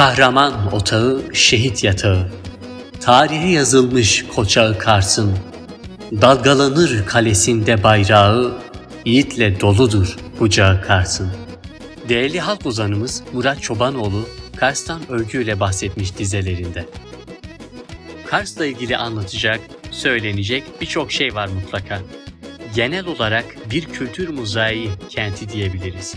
Kahraman otağı, şehit yatağı. Tarihe yazılmış koçağı Kars'ın. Dalgalanır kalesinde bayrağı, yiğitle doludur bucağı Kars'ın. Değerli halk ozanımız Murat Çobanoğlu, Kars'tan övgüyle bahsetmiş dizelerinde. Kars'la ilgili anlatacak, söylenecek birçok şey var mutlaka. Genel olarak bir kültür mozaiği kenti diyebiliriz.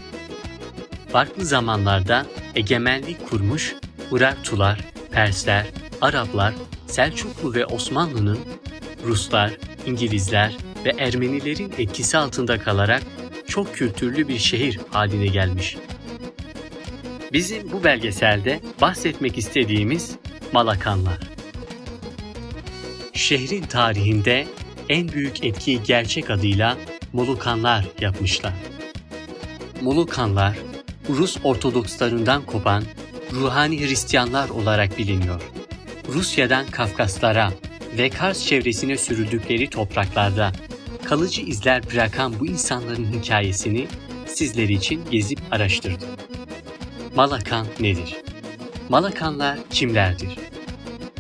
Farklı zamanlarda egemenlik kurmuş Urartular, Persler, Araplar, Selçuklu ve Osmanlı'nın Ruslar, İngilizler ve Ermenilerin etkisi altında kalarak çok kültürlü bir şehir haline gelmiş. Bizim bu belgeselde bahsetmek istediğimiz Malakanlar. Şehrin tarihinde en büyük etkiyi gerçek adıyla Molukanlar yapmışlar. Molukanlar, Rus Ortodokslarından kopan ruhani Hristiyanlar olarak biliniyor. Rusya'dan Kafkaslara ve Kars çevresine sürüldükleri topraklarda kalıcı izler bırakan bu insanların hikayesini sizler için gezip araştırdım. Malakan nedir? Malakanlar kimlerdir?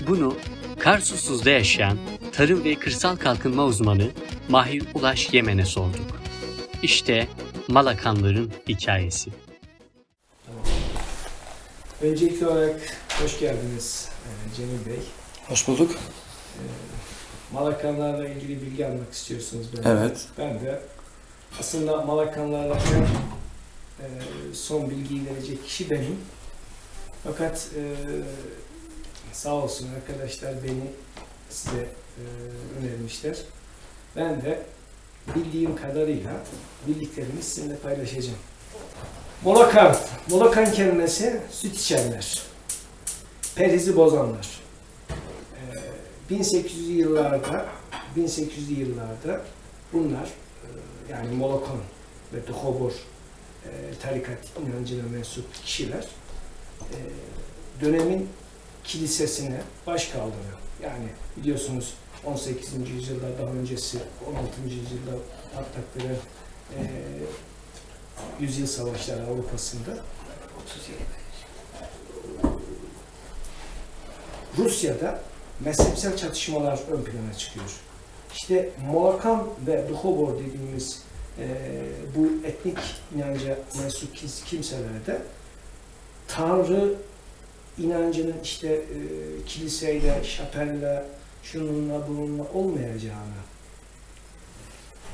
Bunu Karsusuz'da yaşayan tarım ve kırsal kalkınma uzmanı Mahir Ulaş Yemen'e sorduk. İşte Malakanların hikayesi. Öncelikli olarak hoş geldiniz e, Cemil Bey. Hoş bulduk. Malakanlarla ilgili bilgi almak istiyorsunuz benden. Evet. Ben de aslında Malakanlarla e, son bilgiyi verecek kişi benim. Fakat e, sağ olsun arkadaşlar beni size e, önermişler. Ben de bildiğim kadarıyla bildiklerimi sizinle paylaşacağım. Molakan. Molakan kelimesi süt içenler. Perhizi bozanlar. Ee, 1800'lü yıllarda 1800'lü yıllarda bunlar e, yani Molokon ve Duhobor e, tarikat inancına mensup kişiler e, dönemin kilisesine baş kaldırıyor. Yani biliyorsunuz 18. yüzyılda daha öncesi 16. yüzyılda patlattığı e, yüzyıl savaşları Avrupa'sında Rusya'da mezhepsel çatışmalar ön plana çıkıyor. İşte Molakan ve Duhobor dediğimiz e, bu etnik inanca mensup kim- kimselerde Tanrı inancının işte e, kiliseyle, şapelle, şununla bununla olmayacağını,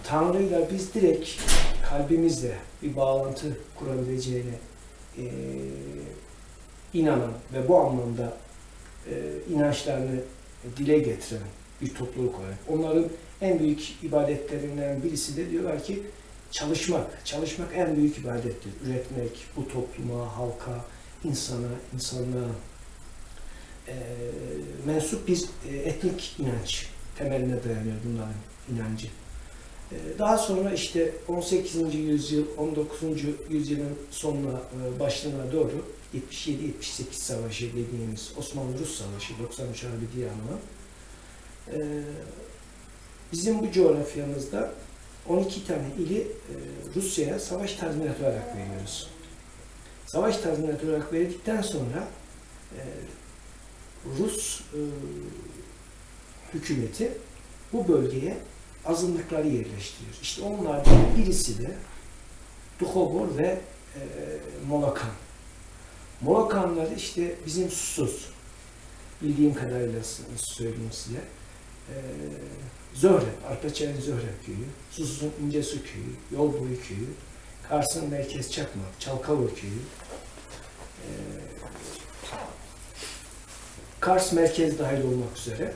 Tanrı'yla biz direkt kalbimizle bir bağlantı kurabileceğine e, inanan ve bu anlamda e, inançlarını dile getiren bir topluluk olarak. Onların en büyük ibadetlerinden birisi de diyorlar ki çalışmak. Çalışmak en büyük ibadettir. Üretmek bu topluma, halka, insana, insanlığa e, mensup bir e, etnik inanç temeline dayanıyor bunların inancı. E, Daha sonra işte 18. yüzyıl, 19. yüzyılın sonuna, e, başlarına doğru 77-78 savaşı dediğimiz Osmanlı-Rus savaşı, 93 Harbi diye anılan, bizim bu coğrafyamızda 12 tane ili e, Rusya'ya savaş tazminatı olarak veriyoruz. Savaş tazminatı olarak verdikten sonra e, Rus hükümeti bu bölgeye azınlıkları yerleştiriyor. İşte onlardan birisi de Duhobor ve e, Molakan. Molakanlar işte bizim susuz. Bildiğim kadarıyla söyleyeyim size. E, Zöhrep, Arpaçay'ın Zöhrep köyü, Susuz'un İncesu köyü, Yolboyu köyü, Kars'ın Merkez Çakmak, Çalkavur köyü, e, Kars merkez dahil olmak üzere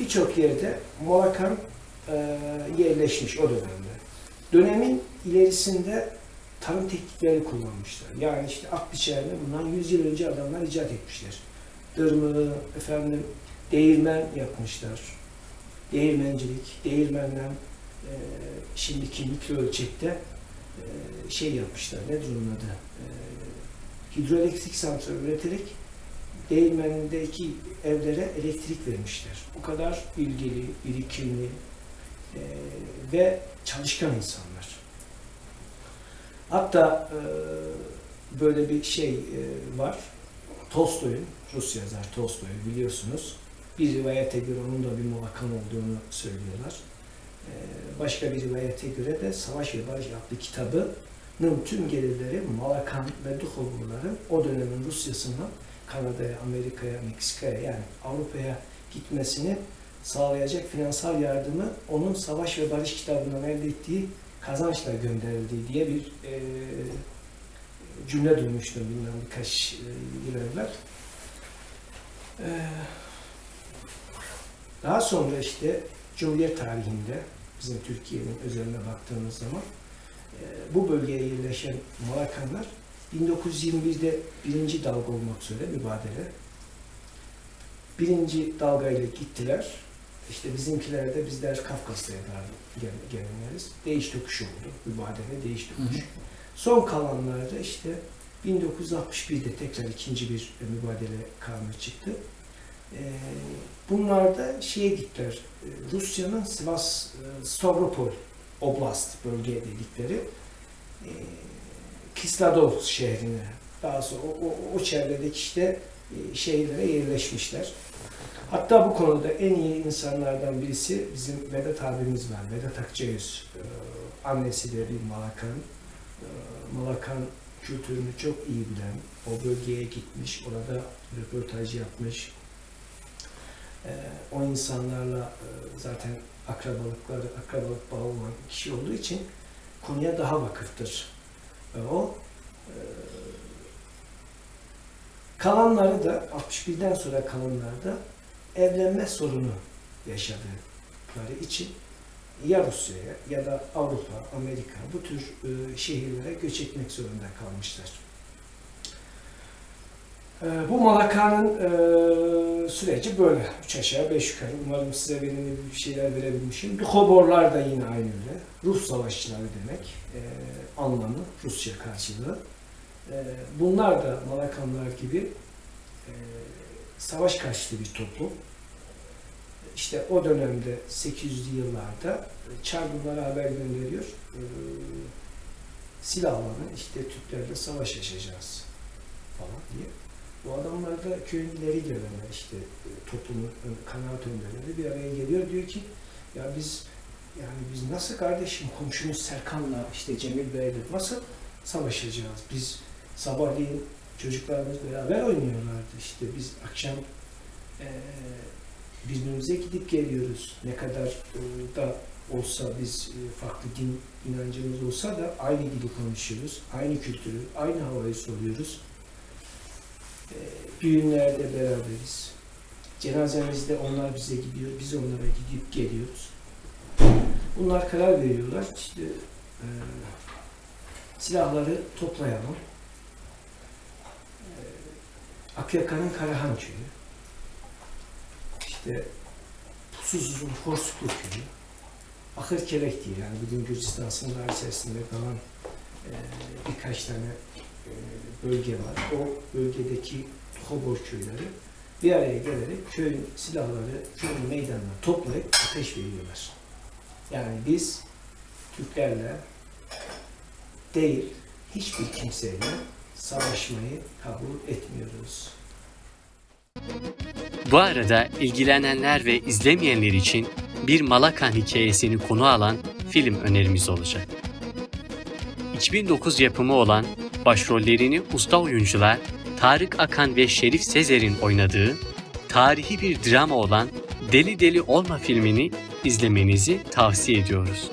birçok yerde Molakan yerleşmiş o dönemde. Dönemin ilerisinde tarım teknikleri kullanmışlar. Yani işte biçerini bundan 100 yıl önce adamlar icat etmişler. Dırmığı, efendim, değirmen yapmışlar. Değirmencilik, değirmenden e, şimdiki mikro ölçekte e, şey yapmışlar. Nedir onun adı? E, hidroelektrik santral üreterek değirmenindeki evlere elektrik vermişler. Bu kadar bilgili, birikimli e, ve çalışkan insanlar. Hatta e, böyle bir şey e, var. Tolstoy'un, Rus yazar Tolstoy'u biliyorsunuz. Bir rivayete göre onun da bir Malakan olduğunu söylüyorlar. Ee, başka bir rivayete göre de Savaş ve Barış adlı kitabının tüm gelirleri Malakan ve Duhoburların o dönemin Rusyasından Kanada'ya, Amerika'ya, Meksika'ya yani Avrupa'ya gitmesini sağlayacak finansal yardımı onun Savaş ve Barış kitabından elde ettiği kazançla gönderildiği diye bir e, cümle duymuştum bilmem birkaç e, yıl evvel. E, daha sonra işte Cumhuriyet tarihinde bizim Türkiye'nin özeline baktığımız zaman e, bu bölgeye yerleşen Malakanlar 1921'de birinci dalga olmak üzere mübadele. Birinci dalgayla gittiler. İşte bizimkiler de bizler Kafkasya'ya gel- gelenleriz. Değiş tokuş oldu. Mübadele değiş tokuş. Son kalanlarda işte 1961'de tekrar ikinci bir mübadele kanunu çıktı. Ee, bunlar da şeye gittiler. e, Rusya'nın Sivas e, Stavropol Oblast bölge dedikleri e, Kisladov şehrine daha sonra o, o, o çevredeki işte şehirlere yerleşmişler. Hatta bu konuda en iyi insanlardan birisi bizim Vedat abimiz var. Vedat Akçayüz. Ee, annesi de bir Malakan. Ee, Malakan kültürünü çok iyi bilen, o bölgeye gitmiş, orada röportaj yapmış. Ee, o insanlarla e, zaten akrabalıkları, akrabalık bağı olan kişi olduğu için konuya daha vakıftır. Ve o e, kalanları da 61'den sonra kalanlar da evlenme sorunu yaşadıkları için ya Rusya'ya ya da Avrupa, Amerika bu tür e, şehirlere göç etmek zorunda kalmışlar. E, bu Malaka'nın e, süreci böyle. Üç aşağı beş yukarı. Umarım size verimli bir şeyler verebilmişim. Duhoborlar da yine aynı öyle. Rus savaşçıları demek. Anlamı Rusya karşılığı. Bunlar da Malakanlar gibi savaş karşıtı bir toplum. İşte o dönemde 800'lü yıllarda Çar bunlara haber gönderiyor. E, silahlanın işte Türklerle savaş yaşayacağız falan diye. Bu adamlar da köyün ileri işte e, toplumun kanaat önderleri bir araya geliyor diyor ki ya biz yani biz nasıl kardeşim komşumuz Serkan'la işte Cemil Bey'le nasıl savaşacağız? Biz sabahleyin çocuklarımız beraber oynuyorlardı işte biz akşam e, birbirimize gidip geliyoruz. Ne kadar e, da olsa biz e, farklı din inancımız olsa da aynı dili konuşuyoruz. Aynı kültürü, aynı havayı soluyoruz. E, düğünlerde beraberiz. Cenazemizde onlar bize gidiyor, biz onlara gidip geliyoruz. Bunlar karar veriyorlar. İşte e, silahları toplayalım. Akyaka'nın Karahan köyü. İşte Pusuzuz'un Forsuklu köyü. Ahır Kelek diye yani bugün Gürcistan sınırları içerisinde kalan e, birkaç tane e, bölge var. O bölgedeki Hobor köyleri bir araya gelerek köyün silahları köyün meydanına toplayıp ateş veriyorlar. Yani biz Türklerle değil hiçbir kimseyle savaşmayı kabul etmiyoruz. Bu arada ilgilenenler ve izlemeyenler için bir Malakan hikayesini konu alan film önerimiz olacak. 2009 yapımı olan başrollerini usta oyuncular Tarık Akan ve Şerif Sezer'in oynadığı tarihi bir drama olan Deli Deli Olma filmini izlemenizi tavsiye ediyoruz.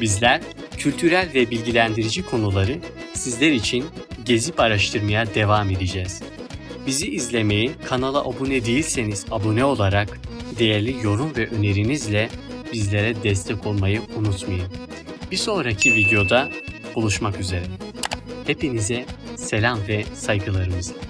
Bizler kültürel ve bilgilendirici konuları sizler için gezip araştırmaya devam edeceğiz. Bizi izlemeyi, kanala abone değilseniz abone olarak değerli yorum ve önerinizle bizlere destek olmayı unutmayın. Bir sonraki videoda buluşmak üzere. Hepinize selam ve saygılarımızla.